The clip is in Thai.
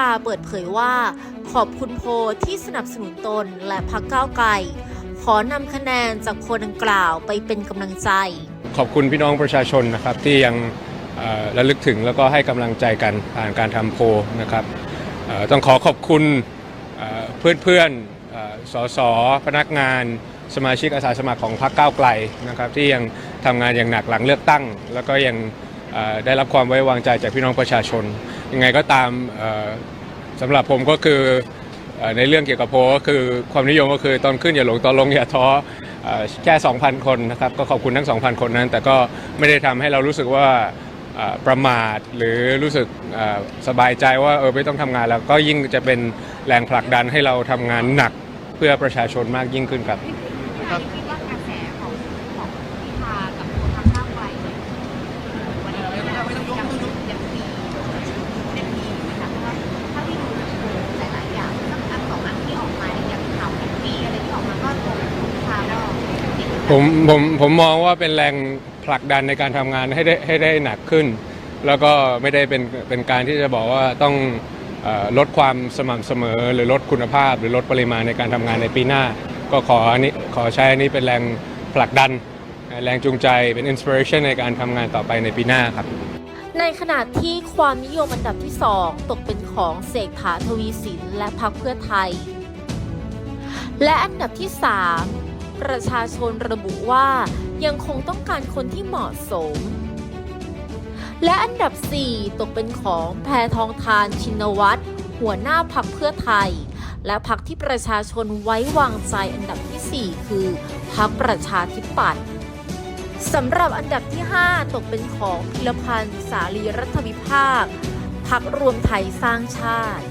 าเปิดเผยว่า ขอบคุณโพที่สนับสนุนตนและพักก้าวไกล ขอนำคะแนนจากโพลดังกล่าวไปเป็นกำลังใจ ขอบคุณพี่น้องประชาชนนะครับที่ยังระลึกถึงแล้วก็ให้กำลังใจกันผ่านการทำโพนะครับต้องขอขอบคุณเพื่อนๆสสพนักงานสมาชิกอาสาสมัครของพรรคก้าวไกลนะครับที่ยังทำงานอย่างหนักหลังเลือกตั้ง แล้วก็ยังได้รับความไว้วางใจจากพี่น้องประชาชน ยังไงก็ตามสำหรับผมก็คือในเรื่องเกี่ยวกับโพก็คือความนิยมก็คือตอนขึ้นอย่าหลงตอนลงอย่าท้อแค่ 2,000 คนนะครับก็ขอบคุณทั้ง 2,000 คนนั้น แต่ก็ไม่ได้ทำให้เรารู้สึกว่าประมาทหรือรู้สึกสบายใจว่าเออไม่ต้องทำงานแล้วก็ยิ่งจะเป็นแรงผลักดันให้เราทำงานหนักเพื่อประชาชนมากยิ่งขึ้นครับ ผมผมผมมองว่าเป็นแรงผลักดันในการทำงานให้ได้ให้ได้หนักขึ้น แล้วก็ไม่ได้เป็นเป็นการที่จะบอกว่าต้องเอ่อลดความสม่ำเสมอ หรือลดคุณภาพ หรือลดปริมาณในการทำงานในปีหน้า ก็ขออันนี้ขอใช้อันนี้เป็นแรงผลักดัน แรงจูงใจเป็นอินสปิเรชันในการทำงานต่อไปในปีหน้าครับ ในขณะที่ความนิยมอันดับที่ 2 ตกเป็นของเสกถาทวีสินและพรรคเพื่อไทย และอันดับที่ 3 ประชาชนระบุว่ายังคงต้องการคนที่เหมาะสม และอันดับ 4 ตกเป็นของแพทองทานชินวัตรหัวหน้าพักเพื่อไทย และพักที่ประชาชนไว้วางใจอันดับทีสี่4 คือพักประชาธิปัตย์สำหรับอันดับที่ 5 ตกเป็นของพิรพันธ์สาลีรัฐวิภาคพักรวมไทยสร้างชาติ